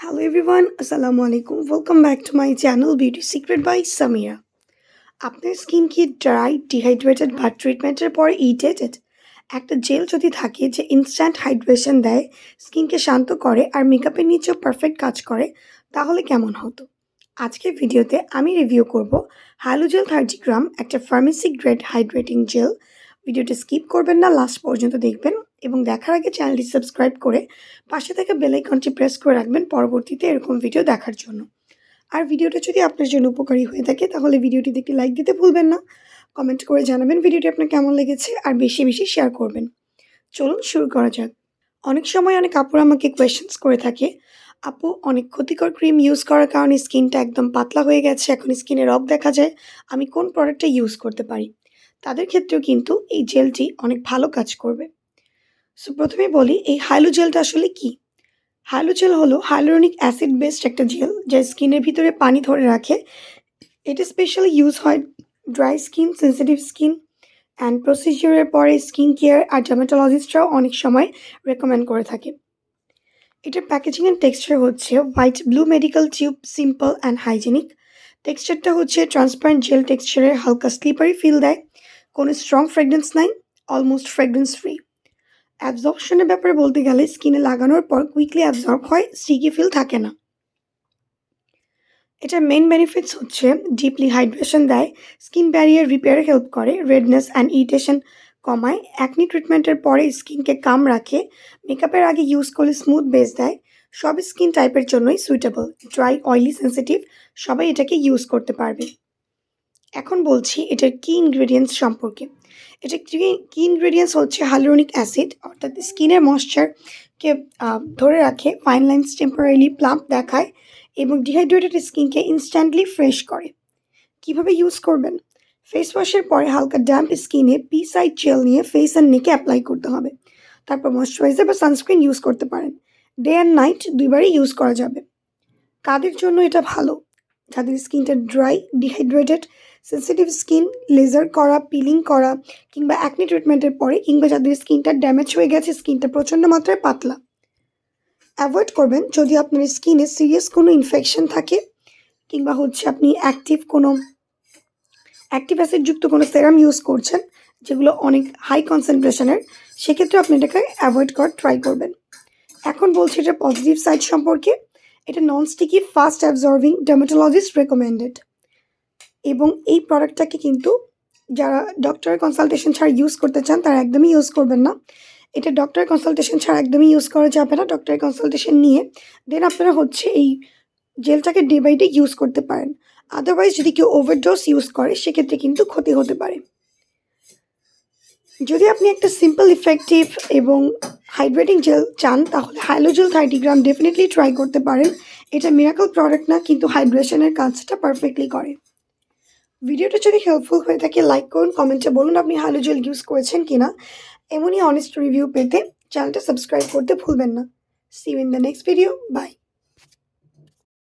Hello everyone, আসসালামু আলাইকুম Welcome back to my channel beauty secret by Samira. আপনার skin কি ড্রাই ডিহাইড্রেটেড বা ট্রিটমেন্টের পর ইরিটেটেড একটা জেল যদি থাকে যে ইনস্ট্যান্ট হাইড্রেশন দেয় স্কিনকে শান্ত করে আর মেকআপের নিচেও পারফেক্ট কাজ করে তাহলে কেমন হতো আজকের ভিডিওতে আমি রিভিউ করব হাইলোজেল থার্টি গ্রাম একটা ফার্মেসি গ্রেড হাইড্রেটিং জেল ভিডিওটি স্কিপ করবেন না, লাস্ট পর্যন্ত দেখবেন এবং দেখার আগে চ্যানেলটি সাবস্ক্রাইব করে পাশে থাকা বেল আইকনটি প্রেস করে রাখবেন পরবর্তীতে এরকম ভিডিও দেখার জন্য। আর ভিডিওটা যদি আপনার জন্য উপকারী হয়ে থাকে, তাহলে ভিডিওটিতে একটি লাইক দিতে ভুলবেন না। কমেন্ট করে জানাবেন ভিডিওটি আপনার কেমন লেগেছে আর বেশি বেশি শেয়ার করবেন। চলুন শুরু করা যাক। অনেক সময় অনেক আপুরা আমাকে কোয়েশ্চেন্স করে থাকে, আপু, অনেক ক্ষতিকর ক্রিম ইউজ করার কারণে স্কিনটা একদম পাতলা হয়ে গেছে, এখন স্কিনে রক দেখা যায়, আমি কোন প্রোডাক্টটা ইউজ করতে পারি? তাদের ক্ষেত্রেও কিন্তু এই জেলটি অনেক ভালো কাজ করবে। সো প্রথমে বলি, এই হাইলো জেলটা আসলে কি? হাইলো জেল হলো হাইলোরনিক অ্যাসিড বেসড একটা জেল যা স্কিনের ভিতরে পানি ধরে রাখে। এটা স্পেশালি ইউজ হয় dry skin sensitive skin and প্রসিজিওরের পরে স্কিন কেয়ার আর ডার্মাটোলজিস্টরাও অনেক সময় রেকমেন্ড করে থাকে। এটার প্যাকেজিং অ্যান্ড টেক্সচার হচ্ছে white blue medical tube simple and hygienic টেক্সচারটা হচ্ছে ট্রান্সপারেন্ট জেল টেক্সচারের হালকা স্লিপারি ফিল দেয়। কোনো স্ট্রং ফ্রেগরেন্স নাই অলমোস্ট ফ্রেগরেন্স ফ্রি অ্যাবজর্পশনের ব্যাপারে বলতে গেলে স্কিনে লাগানোর পর কুইকলি অ্যাবজর্ব হয় স্টিকি ফিল থাকে না। এটার মেন বেনিফিটস হচ্ছে ডিপলি হাইড্রেশন দেয় স্কিন ব্যারিয়ার রিপেয়ারে হেল্প করে রেডনেস অ্যান্ড ইরিটেশন কমায় অ্যাকনি ট্রিটমেন্টের পরে স্কিনকে কাম রাখে মেকআপের আগে ইউজ করলে স্মুথ বেস দেয়, সব স্কিন টাইপের জন্যই সুইটেবল ড্রাই অয়েলি সেন্সিটিভ সবাই এটাকে ইউজ করতে পারবে। এখন বলছি এটার কি ইনগ্রেডিয়েন্টস সম্পর্কে। এটা কি ইনগ্রেডিয়েন্টস হচ্ছে হাইলোরনিক অ্যাসিড অর্থাৎ স্কিনের ময়শ্চারকে ধরে রাখে ফাইন লাইন্স টেম্পোরারিলি প্লাম্প দেখায় এবং ডিহাইড্রেটেড স্কিনকে ইনস্ট্যান্টলি ফ্রেশ করে। কীভাবে ইউজ করবেন? ফেস ওয়াশের পরে হালকা ড্যাম্প স্কিনে পি সাইড জেল নিয়ে ফেস অ্যান্ড নেকে অ্যাপ্লাই করতে হবে। তারপর ময়শ্চারাইজার বা সানস্ক্রিন ইউজ করতে পারেন। ডে অ্যান্ড নাইট দুইবারই ইউজ করা যাবে। কাদের জন্য এটা ভালো? যাদের স্কিনটা dry, dehydrated, sensitive skin, laser করা, পিলিং করা কিংবা অ্যাকনি ট্রিটমেন্টের পরে কিংবা যাদের স্কিনটা ড্যামেজ হয়ে গেছে, স্কিনটা প্রচণ্ড মাত্রায় পাতলা। অ্যাভয়েড করবেন যদি আপনার স্কিনে সিরিয়াস কোনো ইনফেকশন থাকে কিংবা হচ্ছে আপনি অ্যাক্টিভ কোনো অ্যাক্টিভ অ্যাসিডযুক্ত কোনো সেরাম ইউজ করছেন যেগুলো অনেক হাই কনসেন্ট্রেশনের সেক্ষেত্রে আপনি এটাকে অ্যাভয়েড করার ট্রাই করবেন। এখন বলছি এটা পজিটিভ সাইড সম্পর্কে। এটা non sticky fast absorbing dermatologist recommended এবং এই প্রোডাক্টটাকে কিন্তু যারা ডক্টরের কনসালটেশন ছাড়া ইউজ করতে চান, তারা একদমই ইউজ করবেন না। এটা ডক্টরের কনসালটেশন ছাড়া একদমই ইউজ করা যাবে না। ডক্টরের কনসালটেশন নিয়ে দেন আপনারা হচ্ছে এই জেলটাকে ডে বাই ডে ইউজ করতে পারেন। আদারওয়াইজ যদি কেউ ওভারডোজ ইউজ করে, সেক্ষেত্রে কিন্তু ক্ষতি হতে পারে। যদি আপনি একটা সিম্পল ইফেক্টিভ এবং হাইড্রেটিং জেল চান, তাহলে Hylogel thirty gram definitely try করতে পারেন। এটা মিরাকল প্রোডাক্ট না, কিন্তু হাইড্রেশনের কাজটা পারফেক্টলি করে। ভিডিওটা যদি হেল্পফুল হয়ে থাকে লাইক করুন কমেন্টে বলুন আপনি হাইলোজেল ইউজ করেছেন কিনা। এমনই অনেস্ট রিভিউ পেতে চ্যানেলটা সাবস্ক্রাইব করতে ভুলবেন না। See in the next video bye